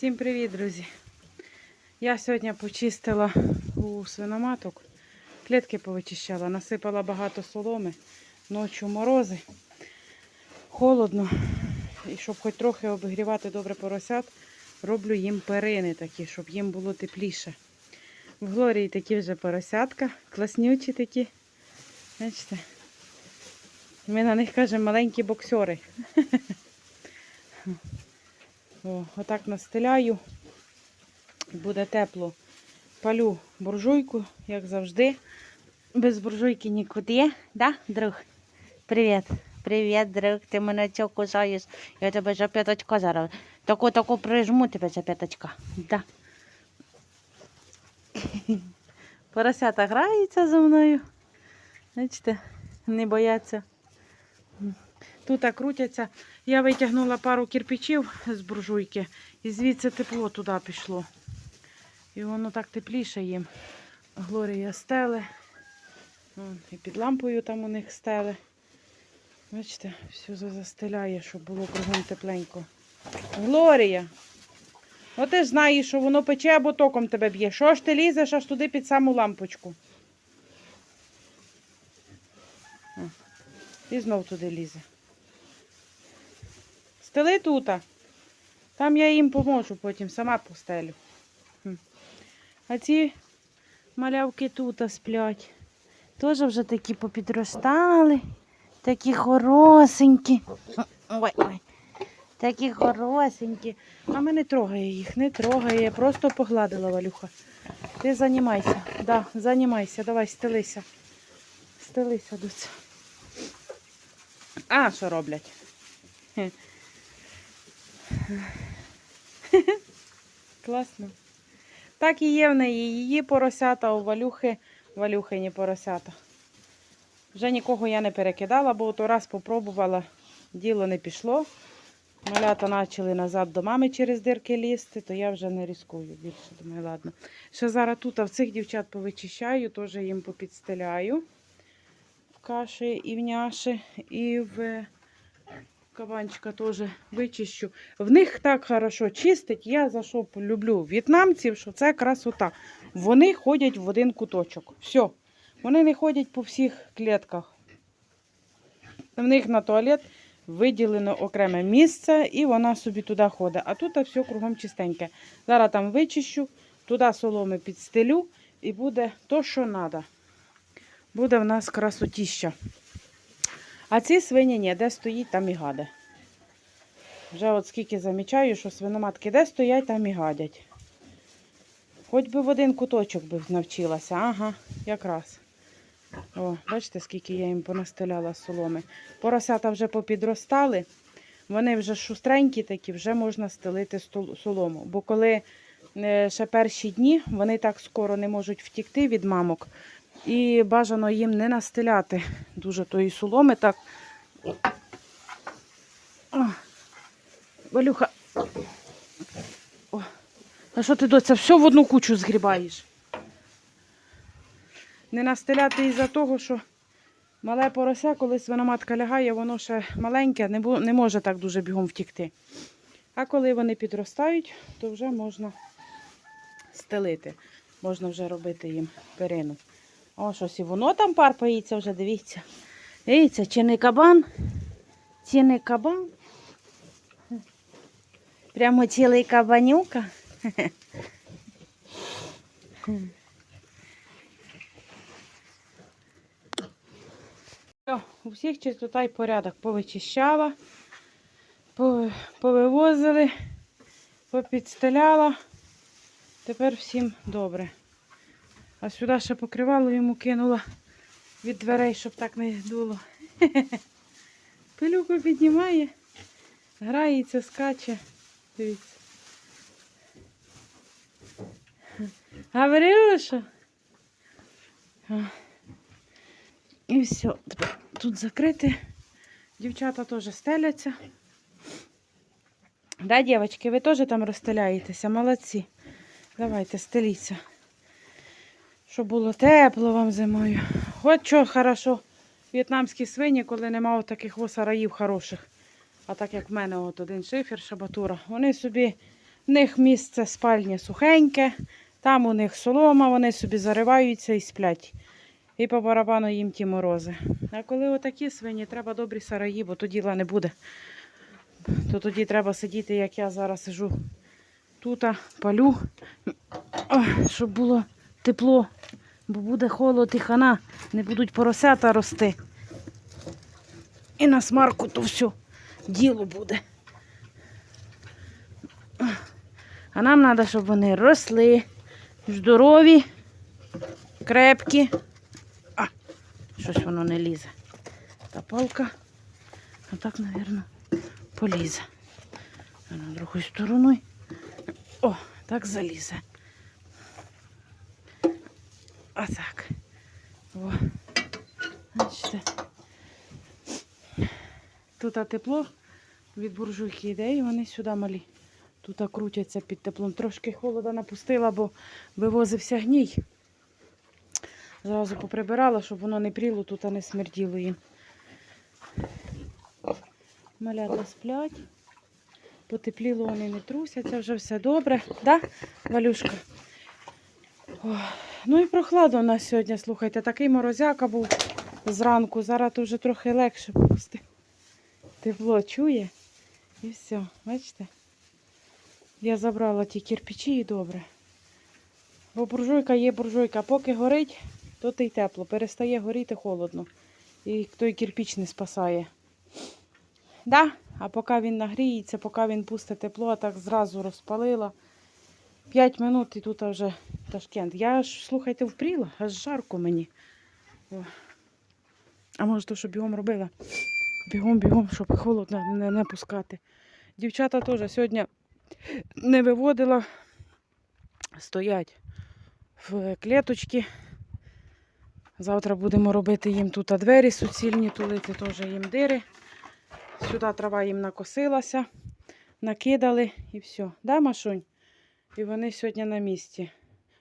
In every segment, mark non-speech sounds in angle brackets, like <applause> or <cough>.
Всім привіт, друзі! Я сьогодні почистила у свиноматок, клітки повичищала, насипала багато соломи, ночі морози, холодно. І щоб хоч трохи обігрівати добре поросят, роблю їм перини такі, щоб їм було тепліше. В Глорії такі вже поросятка, класнючі такі. Бачите? Ми на них кажемо маленькі боксери. <laughs> Отак настеляю. Буде тепло. Палю буржуйку, як завжди. Без буржуйки нікуди. Да, друг? Привіт. Привіт, друг. Ти мене цього кусаєш. Я тебе за п'яточка зараз. Таку таку прижму тебе за п'яточка. Да. Поросята граються зі мною. Бачите, не бояться. Тут крутяться. Я витягнула пару кирпичів з буржуйки і звідси тепло туди пішло. І воно так тепліше їм. Глорія стели. І під лампою там у них стели. Бачите, все застеляє, щоб було кругом тепленько. Глорія! От ти ж знаєш, що воно пече або током тебе б'є. Що ж ти лізеш аж туди під саму лампочку? І знов туди лізе. Стели тута. Там я їм поможу потім, сама постелю. А ці малявки тута сплять. Теж вже такі попідростали. Такі хорошенькі. Ой, ой. Такі хорошенькі. А мене трогає їх, не трогає. Я просто погладила Валюха. Ти займайся. Да, займайся. Давай, стелися. Стелися, доця. А, що роблять? <laughs> Класно. Так і є в неї. Її поросята, у Валюхи, Валюхині поросята. Вже нікого я не перекидала, бо то раз попробувала, діло не пішло. Малята почали назад до мами через дирки лізти, то я вже не ризикую більше. Думаю, ладно. Ще зараз тут а в цих дівчат повичищаю, теж їм попідстеляю в каші і в няші, і в кабанчика теж вичищу. В них так хорошо чистить. Я за що люблю в'єтнамців, що це красота. Вони ходять в один куточок. Все. Вони не ходять по всіх клітках. В них на туалет виділено окреме місце, і вона собі туди ходить. А тут все кругом чистеньке. Зараз там вичищу, туди соломи підстелю, і буде то, що треба. Буде в нас красотіща. А ці свині ні, де стоїть, там і гаде. Вже от скільки замічаю, що свиноматки де стоять, там і гадять. Хоч би в один куточок би навчилася. Ага, якраз. О, бачите, скільки я їм понастеляла соломи. Поросята вже попідростали. Вони вже шустренькі такі, вже можна стелити солому. Бо коли е, ще перші дні, вони так скоро не можуть втікти від мамок. І бажано їм не настеляти дуже тої соломи. Так. О, Валюха. О, а що ти доця все в одну кучу згрібаєш? Не настеляти із-за того, що мале порося, коли свиноматка лягає, воно ще маленьке, не, може так дуже бігом втікти. А коли вони підростають, то вже можна стелити. Можна вже робити їм перину. О, щось і воно там парпається вже, дивіться. Дивіться, чи не кабан? Чи не кабан? Прямо цілий кабанюка. У всіх чистота і порядок. Повичищала, повивозили, попідстеляла. Тепер всім добре. А сюди ще покривало йому кинула від дверей, щоб так не дуло. <laughs> Пилюку піднімає, грається, скаче. Дивіться. Говорила, що? І все. Тут закрите. Дівчата теж стеляться. Да, дівчатки, ви теж там розстеляєтеся, молодці. Давайте, стеліться. Щоб було тепло вам зимою. От що хорошо. В'єтнамські свині, коли нема таких сараїв хороших. А так як в мене от один шифер, шабатура. Вони собі В них місце спальні сухеньке, там у них солома, вони собі зариваються і сплять. І по барабану їм ті морози. А коли отакі свині, треба добрі сараї, бо то діла не буде. То тоді треба сидіти, як я зараз сижу тут, палю, щоб було тепло, бо буде холод і хана, не будуть поросята рости. І на смарку то все діло буде. А нам треба, щоб вони росли, здорові, крепкі. А, щось воно не лізе. Та палка, а так, мабуть, полізе. А на другою стороною. О, так залізе. А так. О. Бачите. Тут тепло від буржуйки йде, і вони сюди малі. Тут крутяться під теплом. Трошки холода напустила, бо вивозився гній. Зразу поприбирала, щоб воно не пріло, тут не смерділо їм. Малята сплять. Потепліло вони не трусяться, вже все добре. Да, Валюшка? Ну і прохладно у нас сьогодні, слухайте, такий морозяка був зранку. Зараз вже трохи легше просто. Тепло чує. І все, бачите? Я забрала ті кирпичі і добре. Бо буржуйка є буржуйка. Поки горить, то й тепло. Перестає горіти холодно. І той кирпич не спасає. Да? А поки він нагріється, поки він пусте тепло, а так зразу розпалила. П'ять минут і тут вже Ташкент. Я ж, слухайте, впріла, аж жарко мені. О. А може, то, що бігом робила? Бігом, бігом, щоб холодно не, не пускати. Дівчата теж сьогодні не виводила, стоять в клеточці. Завтра будемо робити їм тут двері суцільні, тулити теж їм дири. Сюди трава їм накосилася, накидали і все. Да, Машунь? І вони сьогодні на місці.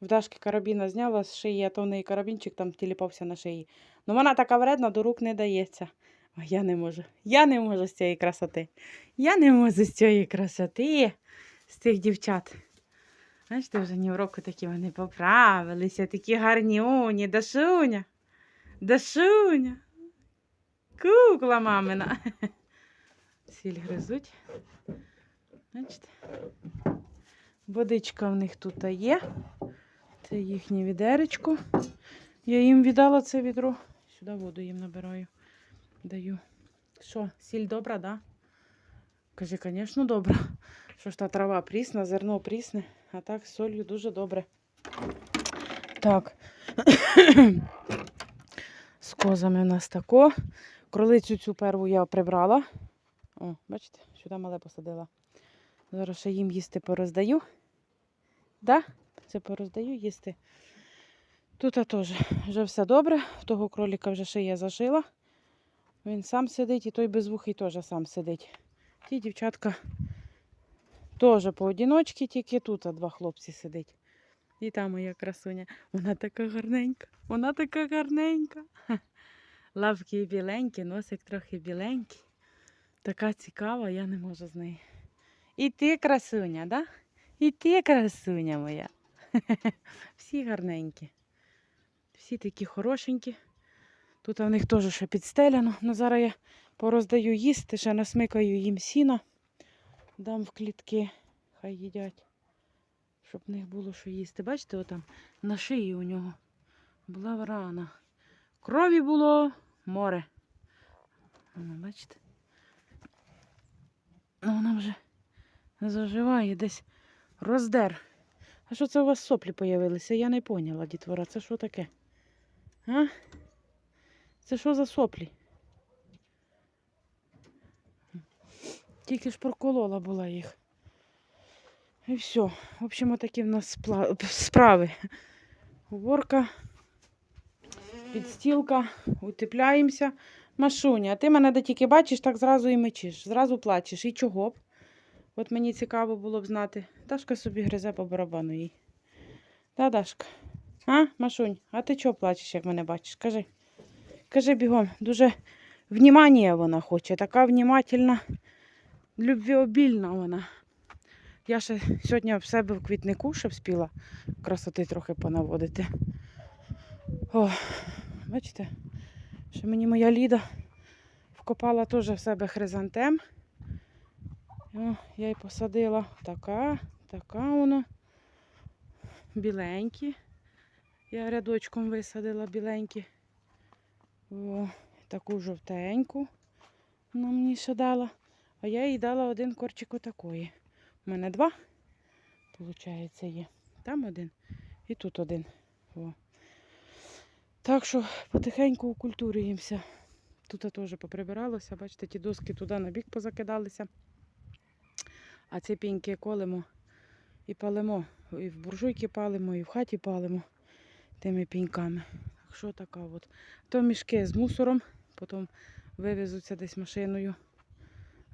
В Дашки карабіна зняла з шиї, а то в неї карабінчик там тіліпався на шиї. Ну вона така вредна, до рук не дається. А я не можу. Я не можу з цієї красоти. Я не можу з цієї красоти, з цих дівчат. Бачите, вже ні в року такі вони поправилися, такі гарні уні, Дашуня. Дашуня. Кукла мамина. <laughs> Сіль гризуть. Бачите? Водичка в них тут є. Це їхнє відеречко. Я їм віддала це відро. Сюди воду їм набираю. Даю. Що, сіль добра, да? Каже, звісно, добра. Що ж та трава прісна, зерно прісне, а так з солью дуже добре. Так. <coughs> З козами у нас тако. Кролицю цю перву я прибрала. О, бачите, сюди мале посадила. Зараз ще їм їсти пороздаю. Да? Це пороздаю їсти. Тут теж вже все добре. Того кроліка вже ще я зашила. Він сам сидить і той безвухий теж сам сидить. Ті дівчатка теж поодіночки, тільки тут два хлопці сидить. І та моя красуня. Вона така гарненька. Вона така гарненька. Ха. Лапки біленькі, носик трохи біленький. Така цікава, я не можу з неї. І ти красуня, да? І ти красуня моя. <laughs> Всі гарненькі. Всі такі хорошенькі. Тут у них теж ще підстеляно. Ну, зараз я пороздаю їсти, ще насмикаю їм сіна. Дам в клітки, хай їдять. Щоб в них було що їсти. Бачите, отам на шиї у нього була рана. Крові було море. Воно, бачите? Ну, вона вже заживає десь роздер. А що це у вас соплі появилися? Я не поняла, дітвора. Це що таке? А? Це що за соплі? Тільки ж проколола була їх. І все. В общем, такі в нас справи. Уборка, підстілка, утепляємося. Машуня, а ти мене де тільки бачиш, так зразу і мечиш, зразу плачеш. І чого б? От мені цікаво було б знати. Дашка собі гризе по барабану їй. Та, Дашка? А, Машунь, а ти чого плачеш, як мене бачиш? Кажи. Кажи бігом, дуже внімання вона хоче, така внімательна, любвіобільна вона. Я ще сьогодні в себе в квітнику ще вспіла красоти трохи понаводити. О, бачите, що мені моя Ліда вкопала теж в себе хризантем. Я й посадила така, така воно. Біленькі. Я рядочком висадила біленькі. О, таку жовтеньку. Вона мені ще дала. А я їй дала один корчик отакої. У мене два, виходить, є. Там один і тут один. О. Так що потихеньку укультурюємося. Тут теж поприбиралося, бачите, ті доски туди на бік позакидалися. А ці піньки колемо і палимо. І в буржуйки палимо, і в хаті палимо тими піньками. Так що така от. То мішки з мусором, потім вивезуться десь машиною,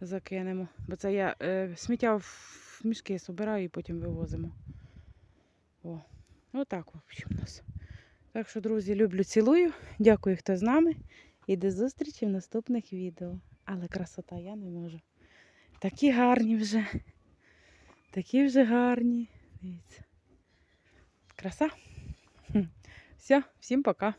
закинемо. Бо це я е, сміття в мішки збираю і потім вивозимо. О, отак, в общем, у нас. Так що, друзі, люблю, цілую. Дякую, хто з нами. І до зустрічі в наступних відео. Але красота я не можу. Такі гарні вже. Такі вже гарні. Дивіться. Краса. Все, всім пока.